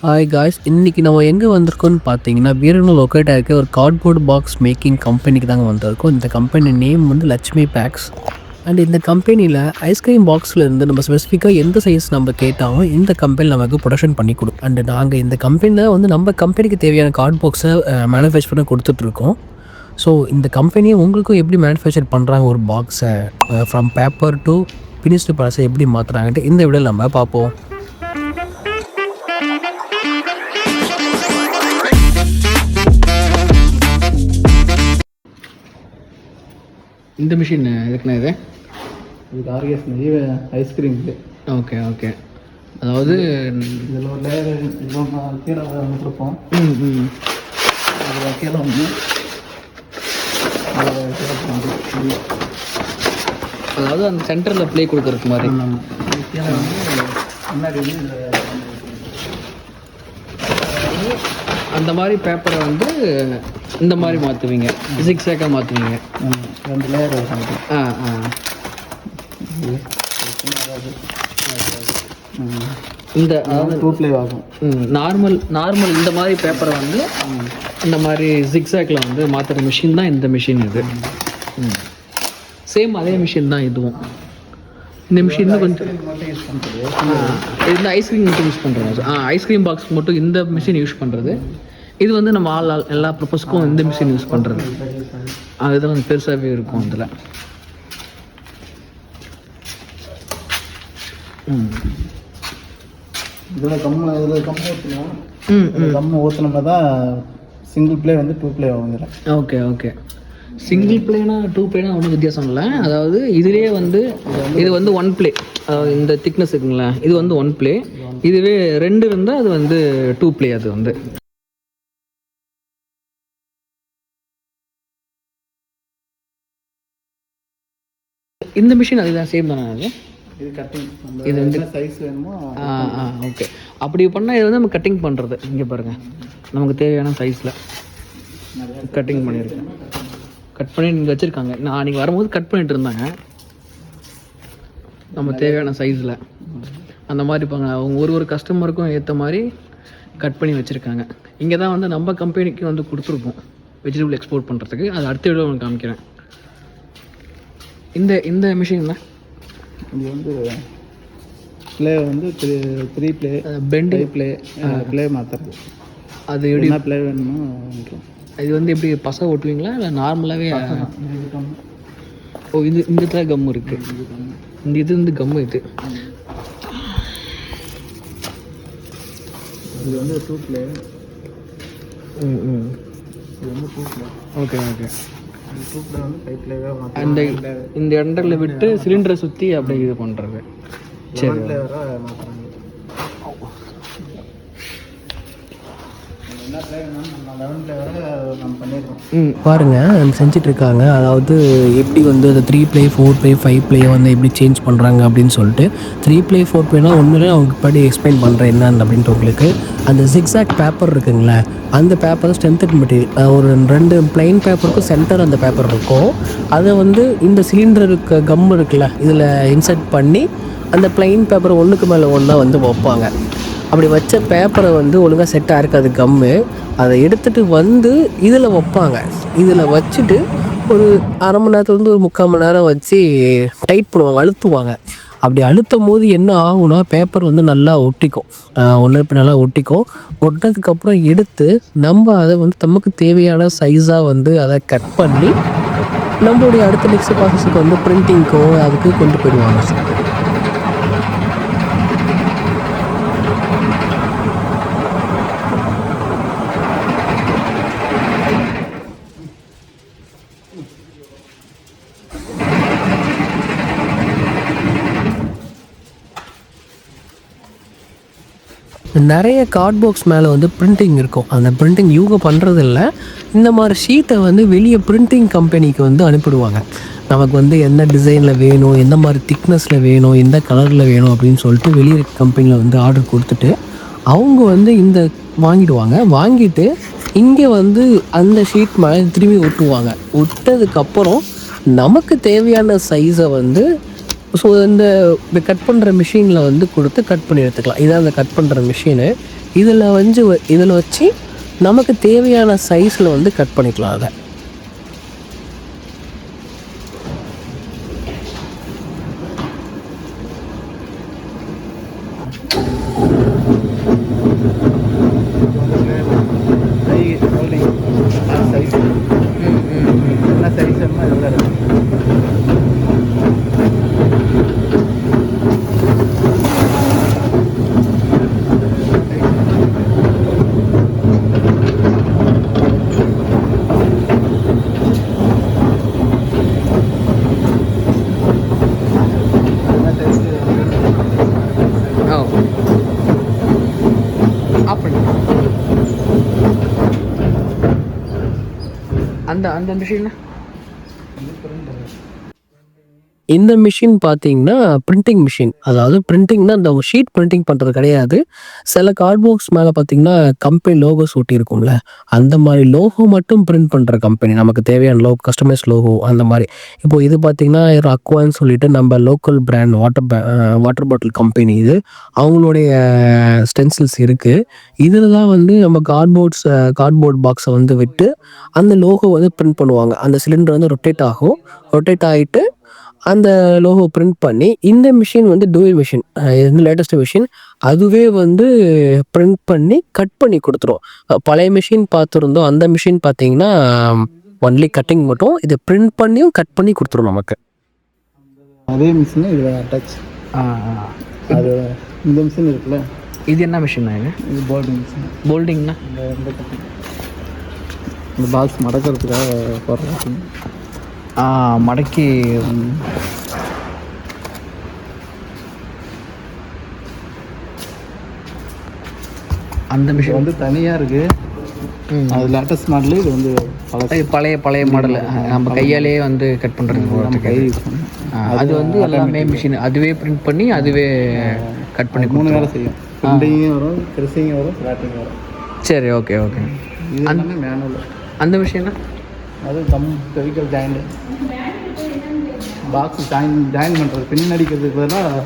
Hi guys இன்றைக்கி நம்ம எங்கே வந்திருக்கோம்னு பார்த்தீங்கன்னா வீரனூர் லொக்கேட்டாக இருக்க ஒரு கார்ட்போர்ட் பாக்ஸ் மேக்கிங் கம்பெனிக்கு தாங்க வந்திருக்கோம். இந்த கம்பெனி நேம் வந்து லட்சுமி பேக்ஸ் அண்ட் இந்த கம்பெனியில் ஐஸ்கிரீம் பாக்ஸில் இருந்து நம்ம ஸ்பெசிஃபிக்காக எந்த சைஸ் நம்ம கேட்டாலும் இந்த கம்பெனி நமக்கு ப்ரொடக்ஷன் பண்ணி கொடுக்கும். அண்ட் நாங்கள் இந்த கம்பெனியில் வந்து நம்ம கம்பெனிக்கு தேவையான கார்ட் பாக்ஸை மேனுஃபேக்சர் பண்ணி கொடுத்துட்ருக்கோம் ஸோ இந்த கம்பெனியை உங்களுக்கும் எப்படி மேனுஃபேக்சர் பண்ணுறாங்க ஒரு பாக்ஸை ஃப்ரம் பேப்பர் டு ஃபினிஷ்டு ப்ராசஸை எப்படி மாற்றுறாங்கன்ட்டு இந்த விட நம்ம பார்ப்போம். இந்த மிஷின் எதுக்குண்ணா இது? இதுக்கு ஆர்கேஸ் நிறைய ஐஸ்கிரீம் இது. ஓகே ஓகே அதாவது இதில் ஒரு லேயர் இவ்வளோ கீழே ஒன்று கொடுப்போம் ம் ம். அதில் கீழே வந்து. அதாவது அந்த சென்டரில் ப்ளே கொடுக்கறதுக்கு மாதிரி. இது கீழே வந்து முன்னாடி வந்து அந்த மாதிரி பேப்பரை வந்து இந்த மாதிரி மாற்றுவீங்க சிக்ஸ் சேக்காக மாற்றுவீங்க ரெண்டு லேயர். ஆ ஆ. ம். இந்த டூ ப்ளே ஆகும். நார்மல் நார்மல் இந்த மாதிரி பேப்பரை வந்து இந்த மாதிரி ஜிக்ஸாக்ல வந்து மாற்றுற மிஷின் தான் இந்த மிஷின் இது. சேம் அதே மிஷின் தான் இதுவும். இந்த மிஷின் இன்னும் கொஞ்சம் இந்த ஐஸ்கிரீம் மட்டும் யூஸ் பண்ணுறது ஆ ஐஸ்கிரீம் பாக்ஸ்க்கு மட்டும் இந்த மிஷின் யூஸ் பண்ணுறது இது வந்து நம்ம ஆல் ஆல் எல்லா ப்ரப்பஸ்க்கும் இந்த மிஷின் யூஸ் பண்ணுறது இதெல்லாம் கொஞ்சம் பெருசாகவே இருக்கும் அதில். ம். இதில் கம்மு இதில் கம்மு ஊற்றணும் ம் கம்மு ஊற்றினோம்னா தான் சிங்கிள் ப்ளே வந்து டூ ப்ளே ஆகும் இதில். ஓகே ஓகே சிங்கிள் பிளேனா டூ பிளேனா ஒன்றும் வித்தியாசம் இல்லை. அதாவது இதுலேயே வந்து இது வந்து ஒன் பிளே இந்த திக்னஸ் இருக்குங்களா? இது வந்து ஒன் பிளே இதுவே ரெண்டு இருந்தால் அது வந்து டூ பிளே அது வந்து. இந்த மிஷின் அதுதான் சேம் தானே அது? இது கட்டிங் இது வந்து சைஸ் வேணுமோ ஆ ஆ ஓகே அப்படி பண்ணால் இது வந்து நம்ம கட்டிங் பண்ணுறது இங்கே பாருங்கள் நமக்கு தேவையான சைஸில் கட்டிங் பண்ணியிருக்கேன் கட் பண்ணி நீங்கள் வச்சுருக்காங்க. நான் நீங்கள் வரும்போது கட் பண்ணிட்டு இருந்தாங்க நம்ம தேவையான சைஸில் அந்த மாதிரி இருப்பாங்க. அவங்க ஒரு ஒரு கஸ்டமருக்கும் ஏற்ற மாதிரி கட் பண்ணி வச்சுருக்காங்க. இங்கே தான் வந்து நம்ம கம்பெனிக்கு வந்து கொடுத்துருக்கோம். வெஜிடபிள் எக்ஸ்போர்ட் பண்ணுறதுக்கு அது அடுத்த வீடியோ உங்களுக்கு காமிக்கிறேன். இந்த இந்த மிஷின் இது வந்து ப்ளே வந்து three ply pending five ply ply மாற்றுறது அது எப்படி ப்ளே வேணுமோ. இது வந்து எப்படி பசை ஓட்டுவீங்களா? இல்லை நார்மலாகவே. ஓ இது இந்த இடத்துல கம் இருக்கு. இந்த இது வந்து கம் இது. இது வந்து டூ ம் ம். இது வந்து டூ ப்ளே ஓகே ஓகே. அந்த இந்த இடத்துல விட்டு சிலிண்டரை சுற்றி அப்படியே இது பண்ணுறது சரி ப்ளே வர மாற்றுறாங்க என்ன ப்ளே வேணும் நம்ம லெவன் ப்ளே வர நம்ம பண்ணிடுறோம் ம் பாருங்க நம்ம செஞ்சுட்டு இருக்காங்க அதாவது எப்படி வந்து அந்த three ply four ply five ply வந்து எப்படி சேஞ்ச் பண்ணுறாங்க அப்படின்னு சொல்லிட்டு த்ரீ ப்ளே ஃபோர் ப்ளேனா ஒன்றுமே அவங்க படி எக்ஸ்பிளைன் பண்ணுறேன் என்னன்னு அப்படின்ட்டு உங்களுக்கு அந்த ஜிக்ஸாக் பேப்பர் இருக்குங்களே அந்த பேப்பர் ஸ்ட்ரென்த்தட் மெட்டீரியல் ஒரு ரெண்டு பிளைன் பேப்பருக்கும் சென்டர் அந்த பேப்பர் இருக்கும். அதை வந்து இந்த சிலிண்டர் இருக்க கம் இருக்குல்ல இதில் இன்சர்ட் பண்ணி அந்த பிளைன் பேப்பர் ஒன்றுக்கு மேலே ஒன்றா வந்து வைப்பாங்க. அப்படி வச்ச பேப்பரை வந்து ஒழுங்காக செட்டாக இருக்காது கம்மு அதை எடுத்துகிட்டு வந்து இதில் வைப்பாங்க. இதில் வச்சுட்டு ஒரு அரை மணி நேரத்துலேருந்து ஒரு முக்கால் மணி நேரம் வச்சு டைட் பண்ணுவாங்க அழுத்துவாங்க. அப்படி அழுத்தும் போது என்ன ஆகும்னா பேப்பர் வந்து நல்லா ஒட்டிக்கும். ஒன்று இப்போ நல்லா ஒட்டிக்கும். ஒட்டினதுக்கப்புறம் எடுத்து நம்ம அதை வந்து நமக்கு தேவையான சைஸாக வந்து அதை கட் பண்ணி நம்மளுடைய அடுத்த நெக்ஸ்ட் ப்ராசஸுக்கு வந்து பிரிண்டிங்க்கோ அதுக்கு கொண்டு போயிடுவாங்க. நிறைய கார்ட் பாக்ஸ் மேலே வந்து பிரிண்டிங் இருக்கும். அந்த பிரிண்டிங் இவங்க பண்ணுறது இல்லை இந்த மாதிரி ஷீட்டை வந்து வெளியே பிரிண்டிங் கம்பெனிக்கு வந்து அனுப்பிடுவாங்க. நமக்கு வந்து என்ன டிசைனில் வேணும் எந்த மாதிரி திக்னஸில் வேணும் எந்த கலரில் வேணும் அப்படின்னு சொல்லிட்டு வெளியே கம்பெனியில் வந்து ஆர்டர் கொடுத்துட்டு அவங்க வந்து இந்த வாங்கிடுவாங்க. வாங்கிட்டு இங்கே வந்து அந்த ஷீட் மேலே திரும்பி ஒட்டுவாங்க. ஒட்டதுக்கப்புறம் நமக்கு தேவையான சைஸை வந்து ஸோ இந்த இந்த கட் பண்ணுற மிஷினில் வந்து கொடுத்து கட் பண்ணி எடுத்துக்கலாம். இதான் அந்த கட் பண்ணுற மிஷினு இதில் வந்து இதில் வச்சு நமக்கு தேவையான சைஸில் வந்து கட் பண்ணிக்கலாம் அதை. എന്താ എന്തുണ്ട് ക്ഷീണം இந்த மிஷின் பார்த்தீங்கன்னா பிரிண்டிங் மிஷின் அதாவது பிரிண்டிங்னா அந்த ஷீட் பிரிண்டிங் பண்ணுறது கிடையாது. சில கார்ட்போர்ட்ஸ் மேலே பார்த்தீங்கன்னா கம்பெனி லோகோஸ் ஒட்டியிருக்கும்ல அந்த மாதிரி லோகோ மட்டும் பிரிண்ட் பண்ணுற கம்பெனி நமக்கு தேவையான லோ கஸ்டமைஸ் லோகோ அந்த மாதிரி. இப்போ இது பார்த்தீங்கன்னா அக்வான்னு சொல்லிட்டு நம்ம local brand water water bottle company இது. அவங்களுடைய ஸ்டென்சில்ஸ் இருக்குது இதில் தான் வந்து நம்ம கார்ட்போர்ட்ஸ் கார்ட்போர்ட் பாக்ஸை வந்து விட்டு அந்த லோகோ வந்து பிரிண்ட் பண்ணுவாங்க. அந்த சிலிண்டர் வந்து ரொட்டேட் ஆகும். ரொட்டேட் ஆகிட்டு அந்த லோகோ பிரிண்ட் பண்ணி இந்த மிஷின் வந்து டூயல் மிஷின் இது லேட்டஸ்ட் மிஷின் அதுவே வந்து பிரிண்ட் பண்ணி கட் பண்ணி கொடுத்துரும். பழைய மிஷின் பார்த்துருந்தோம். அந்த மிஷின் பார்த்தீங்கன்னா ஒன்லி கட்டிங் மட்டும். இதை பிரிண்ட் பண்ணியும் கட் பண்ணி கொடுத்துரும் நமக்கு. அதே மிஷின் இதில் அட்டாச் அது இந்த மிஷின் இருக்குல்ல? இது என்ன மிஷின் இது? இது போல்டு மிஷின் போல்டிங்னா இந்த இந்த. இந்த பாக்ஸ் மடக்கிறதுக்காக போடுற machine. மடக்கி அந்த மிஷின் வந்து தனியாக இருக்கு. அது லேட்டஸ்ட் மாடலு இது வந்து பழசு பழைய பழைய மாடல் நம்ம கையாலேயே வந்து கட் போகிறதுக்கு கை அது வந்து எல்லாமே மிஷின் அதுவே பிரிண்ட் பண்ணி அதுவே கட் பண்ணி மூணு வேலை செய்யும். பிரிண்டிங்கும் வரும் கிறிசிங்கும் வரும் ஃப்ளாட்டிங் வரும். சரி ஓகே ஓகே எல்லாமே மேனுவல் அந்த மிஷினா அது gum chemical joint box join join பண்ணுறது பின் அடிக்கிறதுக்கு பதிலாக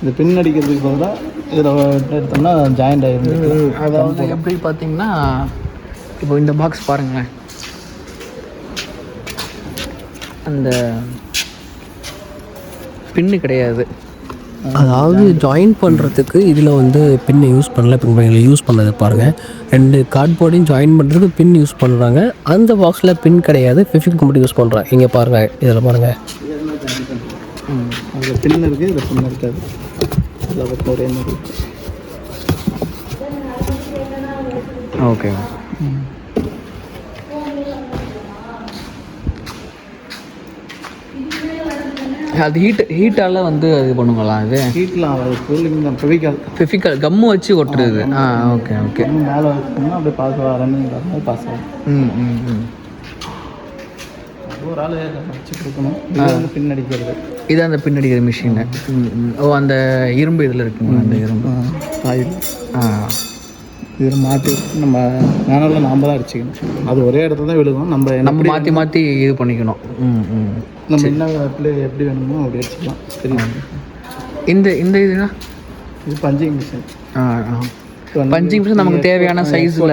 இந்த பின் அடிக்கிறதுக்கு பதிலாக இதில் எடுத்தோம்னா ஜாயிண்ட் ஆகிருந்து அதாவது எப்படி பார்த்தீங்கன்னா இப்போ இந்த பாக்ஸ் பாருங்களேன். அந்த பின்னு கிடையாது. அதாவது ஜாயின் பண்ணுறதுக்கு இதில் வந்து பின்னை யூஸ் பண்ணல. இப்போ யூஸ் பண்ணது பாருங்கள் ரெண்டு கார்ட்போர்டையும் ஜாயின் பண்ணுறதுக்கு பின் யூஸ் பண்ணுறாங்க அந்த பாக்ஸில் பின் கிடையாது. ஃபிஃபிக் மட்டும் யூஸ் பண்ணுறாங்க இங்கே பாருங்கள் இதில் பாருங்கள் அதில் பின் இருக்குது இதில் பின் இருக்காது இதில் அவருக்கு ஒரே மாதிரி இருக்கு. ஓகே அது ஹீட் ஹீட்டால் வந்து இது பண்ணுங்களா அது? ஹீட்லாம் அது கூலிங் தான் ஃபெவிகால் ஃபிஃபிக்கல் கம்மு வச்சு ஒட்டுறது. ஆ ஓகே ஓகே மேலே வச்சோம்னா அப்படியே பாஸ் ரன்னிங் மாதிரி பாஸ் ஆகும். ம் ம் ம். ஒரு ஆள் வச்சு கொடுக்கணும். இது வந்து பின் அடிக்கிறது இது அந்த பின்னடிக்கிற மிஷினு ஓ அந்த இரும்பு இதில் இருக்குங்க அந்த இரும்பு? ஆயில் ஆ. இதில் மாட்டி நம்ம மேனலில் நாம் தான் அடிச்சுக்கணும். அது ஒரே இடத்துல தான் விழுகும். நம்ம நம்ம மாற்றி மாற்றி இது பண்ணிக்கணும். ம் ம். நம்ம என்ன பிள்ளை எப்படி வேணுமோ அப்படி அடிச்சுக்கலாம். தெரியும் இந்த இந்த இதுனா இது பஞ்சிங் மிஷின் ஆ ஆ. பஞ்சிங் மிஷின் நமக்கு தேவையான சைஸில்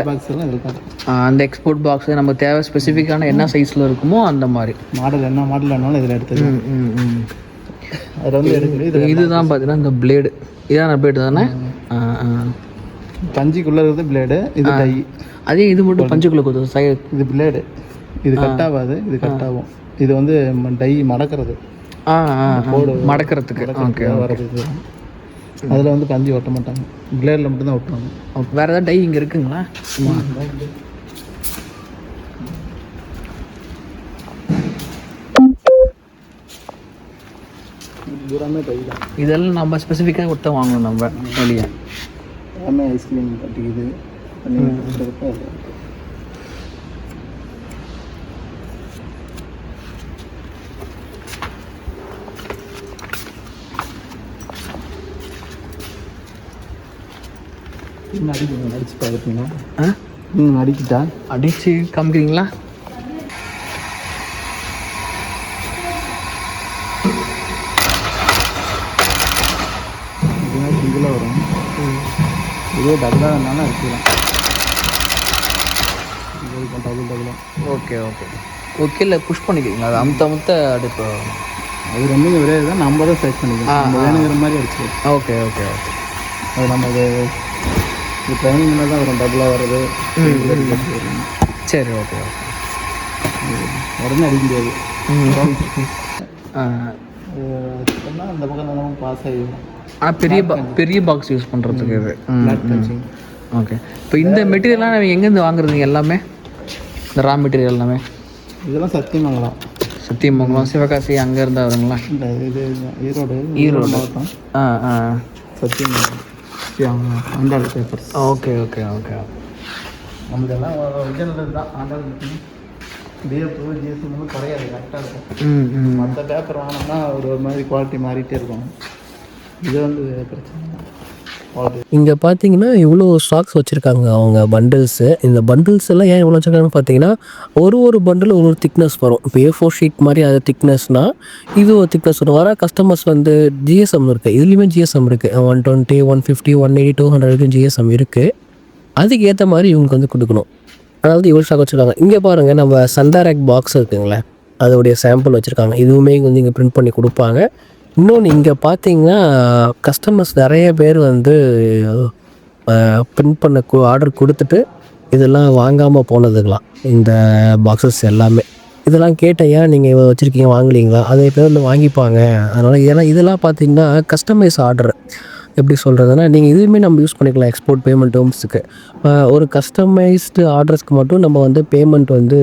அந்த எக்ஸ்போர்ட் பாக்ஸ் நமக்கு தேவை ஸ்பெசிஃபிக்கான என்ன சைஸில் இருக்குமோ அந்த மாதிரி. மாடல் என்ன மாடல் வேணாலும் இதில் எடுத்துக்கலாம். ம் ம் ம். அதில் வந்து இதுதான் பார்த்தீங்கன்னா இந்த பிளேடு இதான பிளேடு தானே? ஆ ஆ. பஞ்சிக்குள்ளே இருக்கிறது பிளேடு இது டை. அதே இது மட்டும் பஞ்சுக்குள்ளே கொடுத்து சை இது பிளேடு இது கட் ஆகாது இது கட் ஆகும் இது வந்து டை மடக்கிறது. ஆ. மடக்கிறதுக்கு. ஓகே அதில் வந்து பஞ்சு ஒட்ட மாட்டாங்க. பிளேடில் மட்டும்தான் ஒட்டுவாங்க. வேறு ஏதாவது டை இங்கே இருக்குங்களா? இதெல்லாம் நம்ம ஸ்பெசிஃபிக்காக கொடுத்தா வாங்கணும் நம்ம வெளியே. எல்லாமே ஐஸ்கிரீம் கட்டிக்குது. பண்ணி கொடுக்குறப்ப அடிக்கணும் அடிச்சு பார்த்துட்டீங்கன்னா அடிக்கிட்டா? அடித்து காமிக்கிறீங்களா? இதே டபுளாக இருந்தாலும் அடிக்கலாம் டபுள் டபுளாக ஓகே ஓகே. ஓகே இல்லை புஷ் பண்ணிக்கிறீங்களா? அது அமுத்த அமுத்த அடுப்பு. அது ரெண்டுமே ஒரே இதுதான். நம்ம தான் செலக்ட் பண்ணிக்கலாம் நம்ம வேணுங்கிற மாதிரி அடிச்சுக்கலாம் ஓகே ஓகே ஓகே. அது நம்ம அது இது ட்ரைனிங்கில் தான் வரும். டபுளாக வர்றது. சரி ஓகே ஓகே. உடனே அடிக்க முடியாது. அந்த பக்கம் நம்ம பாஸ் ஆகிடும் பெரிய பெரிய பாக்ஸ் யூஸ் பண்ணுறதுக்கு இது. ஓகே இப்போ இந்த மெட்டீரியல்லாம் நம்ம எங்கேருந்து வாங்குறதுங்க எல்லாமே? இந்த ரா மெட்டீரியல் எல்லாமே? இதெல்லாம் சத்தியமங்கலம். சத்தியமங்கலம் சிவகாசி அங்கேருந்து வருங்களா? இந்த இது ஈரோடு ஈரோடு. மாவட்டம். ஆ ஆ. Sathyamangalam. Andal papers okay okay okay நம்மளதெல்லாம் original தான். ஆண்டாள் டிஎஃப் ஜிஎஸ்டி கிடையாது. கரெக்டாக இருக்கும். ம் ம். மற்ற பேப்பர் வாங்கினோம்னா ஒரு ஒரு மாதிரி குவாலிட்டி மாறிட்டே இருக்கும். இது வந்து பிரச்சனை இங்கே பார்த்தீங்கன்னா இவ்வளோ ஸ்டாக்ஸ் வச்சுருக்காங்க அவங்க பண்டில்ஸு இந்த பண்டில்ஸ் எல்லாம் ஏன் இவ்வளோ வச்சுருக்காங்கன்னு பார்த்தீங்கன்னா ஒரு ஒரு பண்டில் ஒரு ஒரு திக்னஸ் வரும். இப்போ ஏ ஃபோர் ஷீட் மாதிரி அது திக்னஸ்னால் இது ஒரு திக்னஸ் வரும். வர கஸ்டமர்ஸ் வந்து ஜிஎஸ்எம் இருக்குது இதுலேயுமே ஜிஎஸ்எம் இருக்குது one twenty one fifty one eighty two hundred GSM இருக்குது அதுக்கு ஏற்ற மாதிரி இவங்களுக்கு வந்து கொடுக்கணும். அதாவது இவ்வளோ ஸ்டாக் வச்சுருக்காங்க. இங்கே பாருங்கள் நம்ம சந்தாரக் பாக்ஸ் இருக்குங்களே அதோடைய சாம்பிள் வச்சுருக்காங்க. இதுவுமே வந்து இங்கே பிரிண்ட் பண்ணி கொடுப்பாங்க. இன்னொன்று இங்கே பார்த்தீங்கன்னா கஸ்டமர்ஸ் நிறைய பேர் வந்து பிரிண்ட் பண்ண ஆர்டர் கொடுத்துட்டு இதெல்லாம் வாங்காமல் போனதுங்களாம். இந்த பாக்ஸஸ் எல்லாமே. இதெல்லாம் கேட்டையா ஏன் நீங்கள் வச்சுருக்கீங்க? வாங்கலீங்களா? அதே பேர் வந்து வாங்கிப்பாங்க. அதனால் இதெல்லாம் இதெல்லாம் பார்த்தீங்கன்னா கஸ்டமைஸ் ஆர்டர் எப்படி சொல்கிறதுனா நீங்கள் இதுவுமே நம்ம யூஸ் பண்ணிக்கலாம் எக்ஸ்போர்ட் பேமெண்ட் டேர்ம்ஸுக்கு ஒரு கஸ்டமைஸ்டு ஆர்டர்ஸ்க்கு மட்டும் நம்ம வந்து பேமெண்ட் வந்து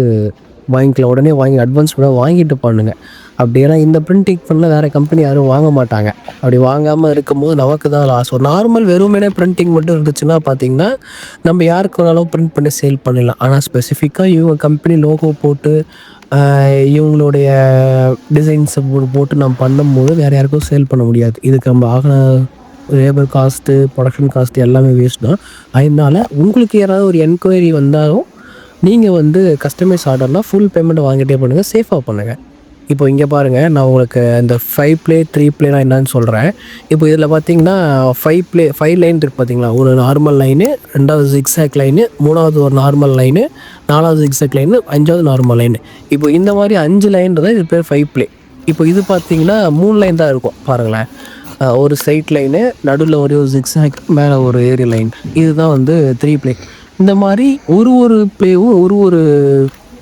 வாங்கிக்கலாம். உடனே வாங்கி அட்வான்ஸ் கூட வாங்கிட்டு பண்ணுங்க. அப்படி ஏன்னா இந்த பிரிண்டிங் பண்ணல வேறு கம்பெனி யாரும் வாங்க மாட்டாங்க. அப்படி வாங்காமல் இருக்கும்போது நமக்கு தான் லாஸ் ஒரு நார்மல் வெறுமனே பிரிண்டிங் மட்டும் இருந்துச்சுன்னா பார்த்தீங்கன்னா நம்ம யாருக்கு வேணாலும் பிரிண்ட் பண்ணி சேல் பண்ணிடலாம். ஆனால் ஸ்பெசிஃபிக்காக இவங்க கம்பெனி லோகோ போட்டு இவங்களுடைய டிசைன்ஸை போட்டு நம்ம பண்ணும்போது வேறு யாருக்கும் சேல் பண்ண முடியாது. இதுக்கு நம்ம ஆகின லேபர் காஸ்ட்டு ப்ரொடக்ஷன் காஸ்ட்டு எல்லாமே வேஸ்ட் தான். அதனால் உங்களுக்கு யாராவது ஒரு என்கொயரி வந்தாலும் நீங்கள் வந்து கஸ்டமைஸ் ஆர்டர்னால் ஃபுல் பேமெண்ட் வாங்கிட்டே பண்ணுங்கள் சேஃபாக பண்ணுங்கள் இப்போ இங்கே பாருங்கள் நான் உங்களுக்கு இந்த ஃபைவ் ப்ளே த்ரீ ப்ளேனா என்னன்னு சொல்கிறேன் இப்போ இதில் பார்த்தீங்கன்னா ஃபைவ் ப்ளே ஃபைவ் லைன் இருக்குது பார்த்தீங்களா ஒரு நார்மல் லைனு ரெண்டாவது ஜிக்ஸாக் லைனு மூணாவது ஒரு நார்மல் லைனு நாலாவது ஜிக்ஸாக் லைனு அஞ்சாவது நார்மல் லைனு இப்போ இந்த மாதிரி அஞ்சு லைன்றது இது பேர் ஃபைவ் ப்ளே இப்போ இது பார்த்தீங்கன்னா மூணு லைன் தான் இருக்கும் பாருங்களேன். ஒரு ஸ்ட்ரைட் லைனு நடுவில் ஒரே ஒரு ஜிக்ஸாக் மேலே ஒரு ஏரி லைன் இதுதான் வந்து த்ரீ ப்ளே இந்த மாதிரி ஒரு ஒரு ப்ளேவும் ஒரு ஒரு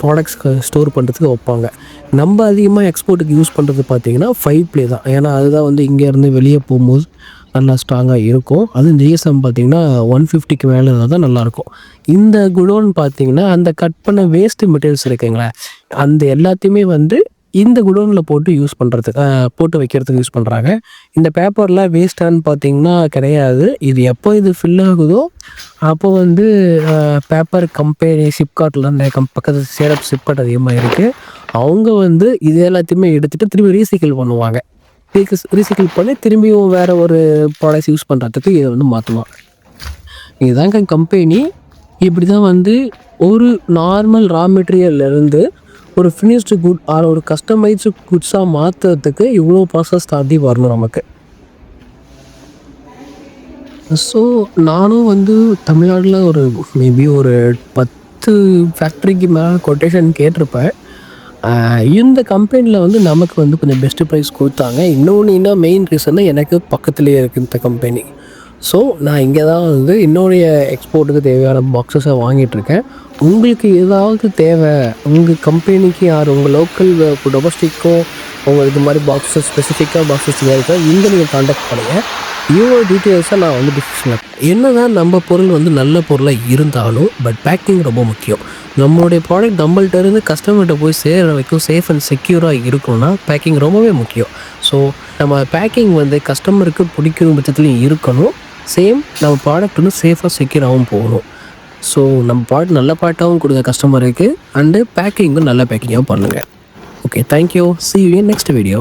ப்ராடக்ட்ஸ் ஸ்டோர் பண்ணுறதுக்கு வைப்பாங்க. நம்ம அதிகமாக எக்ஸ்போர்ட்டுக்கு யூஸ் பண்ணுறது பார்த்தீங்கன்னா ஃபைவ் ப்ளே தான். ஏன்னா அதுதான் வந்து இங்கேருந்து வெளியே போகும்போது நல்லா ஸ்ட்ராங்காக இருக்கும். அதுவும் ஜிஎஸ்எம் பார்த்தீங்கன்னா ஒன் ஃபிஃப்டிக்கு மேலே இருந்தால் தான் நல்லாயிருக்கும் இந்த குடோன் பார்த்தீங்கன்னா அந்த கட் பண்ண வேஸ்ட்டு மெட்டீரியல்ஸ் இருக்குங்களே அந்த எல்லாத்தையுமே வந்து இந்த குடோனில் போட்டு யூஸ் பண்ணுறதுக்கு போட்டு வைக்கிறதுக்கு யூஸ் பண்ணுறாங்க இந்த பேப்பரில் வேஸ்டான்னு பார்த்தீங்கன்னா கிடையாது. இது எப்போ இது ஃபில் ஆகுதோ அப்போ வந்து பேப்பர் கம்பெனி சிப்காட்டில் இந்த கம் பக்கத்து சேரப் சிப்காட் அதிகமாக இருக்குது அவங்க வந்து இது எல்லாத்தையுமே எடுத்துகிட்டு திரும்பி ரீசைக்கிள் பண்ணுவாங்க. ரீசைக்கிள் பண்ணி திரும்பியும் வேறு ஒரு ப்ராடக்ட்ஸ் யூஸ் பண்ணுறதுக்கு இதை வந்து மாற்றுவாங்க இதுதாங்க கம்பெனி இப்படி தான் வந்து ஒரு நார்மல் ரா மெட்டீரியல்லேருந்து ஒரு ஃபினிஷ்டு குட் ஆர் ஒரு கஸ்டமைஸ்டு குட்ஸாக மாற்றுறதுக்கு இவ்வளோ ப்ராசஸ் தாண்டி வரணும் நமக்கு. ஸோ நானும் வந்து தமிழ்நாட்டில் ஒரு மேபி ஒரு பத்து ஃபேக்ட்ரிக்கு மேலே கொட்டேஷன் கேட்டிருப்பேன். இந்த கம்பெனியில் வந்து நமக்கு வந்து கொஞ்சம் பெஸ்ட்டு ப்ரைஸ் கொடுத்தாங்க. இன்னொன்று என்ன மெயின் ரீசன் எனக்கு பக்கத்துலேயே இருக்குது இந்த கம்பெனி ஸோ நான் இங்கே தான் வந்து என்னுடைய எக்ஸ்போர்ட்டுக்கு தேவையான பாக்ஸஸை வாங்கிட்டுருக்கேன் உங்களுக்கு ஏதாவது தேவை உங்கள் கம்பெனிக்கு யார் உங்கள் லோக்கல் டொமஸ்டிக்கோ உங்கள் இது மாதிரி பாக்ஸஸ் ஸ்பெசிஃபிக்காக பாக்ஸஸ் இருக்கா இங்கே நீங்கள் காண்டாக்ட் பண்ணுங்கள் இவ்வளோ டீட்டெயில்ஸாக நான் வந்து டிஸ்கஷன் என்ன தான் நம்ம பொருள் வந்து நல்ல பொருளாக இருந்தாலும் பட் பேக்கிங் ரொம்ப முக்கியம். நம்மளுடைய ப்ராடக்ட் நம்மள்ட்ட இருந்து கஸ்டமர்கிட்ட போய் சேர வைக்கும் சேஃப் அண்ட் செக்யூராக இருக்கணும்னா பேக்கிங் ரொம்பவே முக்கியம். ஸோ நம்ம பேக்கிங் வந்து கஸ்டமருக்கு பிடிக்கிற பட்சத்துலையும் இருக்கணும். சேம் நம்ம ப்ராடக்ட் வந்து சேஃபாக செக்யூராகவும் போகணும். ஸோ நம்ம பாட்டு நல்ல பாட்டாகவும் கொடுங்க கஸ்டமருக்கு அண்டு பேக்கிங்கும் நல்ல பேக்கிங்காகவும் பண்ணுங்கள் okay thank you see you next video